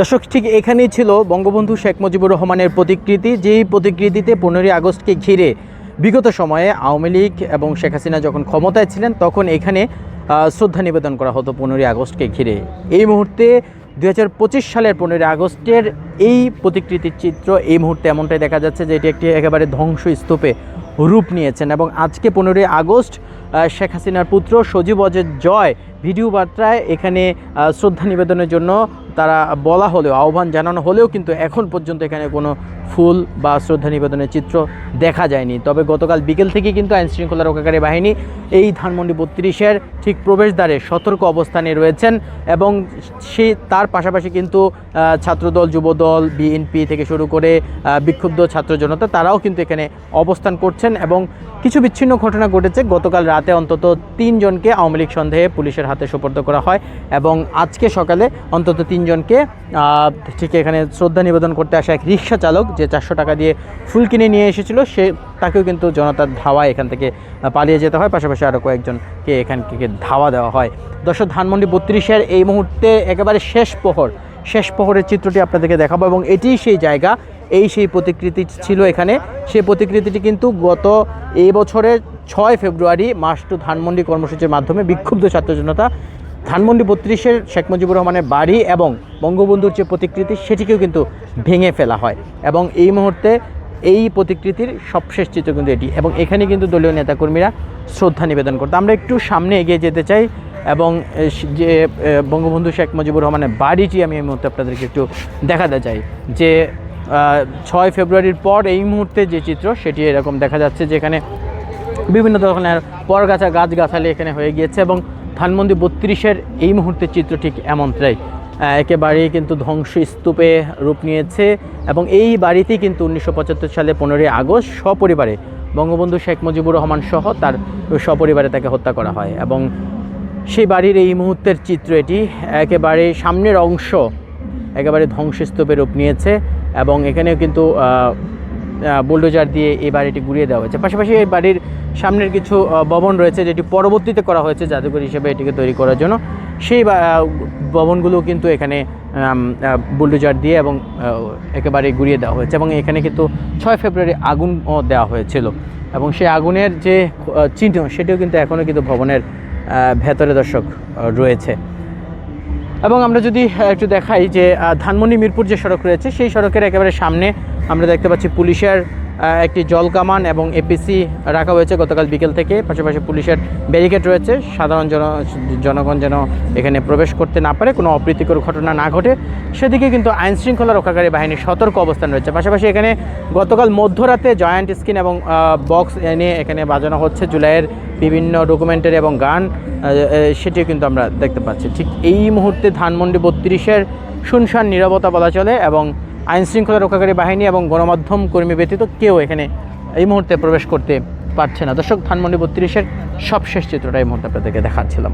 দর্শক, ঠিক এখানেই ছিল বঙ্গবন্ধু শেখ মুজিবুর রহমানের প্রতিকৃতি। যেই প্রতিকৃতিতে পনেরোই আগস্টকে ঘিরে বিগত সময়ে আওয়ামী লীগ এবং শেখ হাসিনা যখন ক্ষমতায় ছিলেন, তখন এখানে শ্রদ্ধা নিবেদন করা হতো পনেরোই আগস্টকে ঘিরে। এই মুহূর্তে দু হাজার পঁচিশ সালের পনেরোই আগস্টের এই প্রতিকৃতির চিত্র, এই মুহূর্তে এমনটাই দেখা যাচ্ছে যে এটি একটি একেবারে ধ্বংসস্তূপে রূপ নিয়েছেন। এবং আজকে পনেরোই আগস্ট শেখ হাসিনার পুত্র সজীব অজের জয় ভিডিও বার্তায় এখানে শ্রদ্ধা নিবেদনের জন্য তারা বলা হলেও, আহ্বান জানানো হলেও কিন্তু এখন পর্যন্ত এখানে কোনো ফুল বা শ্রদ্ধা নিবেদনের চিত্র দেখা যায়নি। তবে গতকাল বিকেল থেকে কিন্তু আইন শৃঙ্খলা রক্ষাকারী বাহিনী এই ধানমন্ডি বত্রিশের ঠিক প্রবেশদ্বারে সতর্ক অবস্থানে রয়েছেন এবং সে তার পাশাপাশি কিন্তু ছাত্রদল, যুবদল, বিএনপি থেকে শুরু করে বিক্ষুব্ধ ছাত্র জনতা তারাও কিন্তু এখানে অবস্থান করছেন এবং কিছু বিচ্ছিন্ন ঘটনা ঘটেছে। গতকাল রাতে অন্তত তিনজনকে আওয়ামী লীগ সন্দেহে পুলিশের হাতে সোপর্দ করা হয় এবং আজকে সকালে অন্তত তিনজনকে ঠিক এখানে শ্রদ্ধা নিবেদন করতে আসা এক রিক্সা চালক যে চারশো টাকা দিয়ে ফুল কিনে নিয়ে এসেছিল, সে তাকেও কিন্তু জনতার ধাওয়ায় এখান থেকে পালিয়ে যেতে হয়। পাশাপাশি আরও কয়েকজনকে এখান থেকে ধাওয়া দেওয়া হয়। দর্শক, ধানমন্ডি বত্রিশের এই মুহূর্তে একেবারে শেষ প্রহর, শেষ প্রহরের চিত্রটি আপনাদেরকে দেখাবো এবং এটিই সেই জায়গা এই সেই প্রতিকৃতি ছিল এখানে। সেই প্রতিকৃতিটি কিন্তু গত এই বছরের ছয় ফেব্রুয়ারি মাস টু ধানমন্ডি কর্মসূচির মাধ্যমে বিক্ষুব্ধ ছাত্র জনতা ধানমন্ডি বত্রিশের শেখ মুজিবুর রহমানের বাড়ি এবং বঙ্গবন্ধুর যে প্রতিকৃতি, সেটিকেও কিন্তু ভেঙে ফেলা হয় এবং এই মুহূর্তে এই প্রতিকৃতির সবশেষ চিত্র কিন্তু এটি এবং এখানে কিন্তু দলীয় নেতাকর্মীরা শ্রদ্ধা নিবেদন করতো। আমরা একটু সামনে এগিয়ে যেতে চাই এবং যে বঙ্গবন্ধু শেখ মুজিবুর রহমানের বাড়িটি আমি এই মুহূর্তে আপনাদেরকে একটু দেখাতে চাই যে ছয় ফেব্রুয়ারির পর এই মুহূর্তে যে চিত্র, সেটি এরকম দেখা যাচ্ছে যেখানে বিভিন্ন ধরনের পরগাছা গাছগাছালি এখানে হয়ে গিয়েছে এবং ধানমন্ডি বত্রিশের এই মুহূর্তের চিত্র ঠিক এমনটাই। একেবারেই কিন্তু ধ্বংসস্তূপে রূপ নিয়েছে এবং এই বাড়িতেই কিন্তু উনিশশো পঁচাত্তর সালে পনেরোই আগস্ট সপরিবারে বঙ্গবন্ধু শেখ মুজিবুর রহমান সহ তার সপরিবারে তাকে হত্যা করা হয় এবং সেই বাড়ির এই মুহূর্তের চিত্র এটি একেবারে সামনের অংশ একেবারে ধ্বংসস্তূপে রূপ নিয়েছে। এবং এখানেও কিন্তু বুলডোজার দিয়ে এই বাড়িটি গুড়িয়ে দেওয়া হয়েছে। পাশাপাশি এই বাড়ির সামনের কিছু ভবন রয়েছে যেটি পরবর্তীতে করা হয়েছে জাদুঘর হিসেবে এটিকে তৈরি করার জন্য। সেই ভবনগুলো কিন্তু এখানে বুলডোজার দিয়ে এবং একেবারে গুড়িয়ে দেওয়া হয়েছে এবং এখানে কিন্তু ছয় ফেব্রুয়ারি আগুনও দেওয়া হয়েছিল। এবং সেই আগুনের যে চিহ্ন সেটিও কিন্তু এখনও কিন্তু ভবনের ভেতরে দর্শক রয়েছে। এবং আমরা যদি একটু দেখাই যে ধানমন্ডি মিরপুর যে সড়ক রয়েছে, সেই সড়কের একেবারে সামনে আমরা দেখতে পাচ্ছি পুলিশের একটি জল কামান এবং এপিসি রাখা হয়েছে গতকাল বিকেল থেকে। পাশাপাশি পুলিশের ব্যারিকেড রয়েছে। সাধারণ জন জনগণ যেন এখানে প্রবেশ করতে না পারে, কোনো অপ্রীতিকর ঘটনা না ঘটে। সেদিকে কিন্তু আইন শৃঙ্খলা রক্ষাকারী বাহিনীর সতর্ক অবস্থান রয়েছে। পাশাপাশি এখানে গতকাল মধ্যরাতে জয়েন্ট স্ক্রিন এবং বক্স এনে এখানে বাজানো হচ্ছে জুলাইয়ের বিভিন্ন ডকুমেন্টারি এবং গান। সেটিও কিন্তু আমরা দেখতে পাচ্ছি। ঠিক এই মুহূর্তে ধানমন্ডি বত্রিশের শুনশান নিরবতা বলা চলে এবং আইন শৃঙ্খলা রক্ষাকারী বাহিনী এবং গণমাধ্যম কর্মী ব্যতীত কেউ এখানে এই মুহূর্তে প্রবেশ করতে পারছে না। দর্শক, ধানমন্ডি বত্রিশের সবশেষ চিত্রটা এই মুহূর্তে আপনাদেরকে দেখাচ্ছিলাম।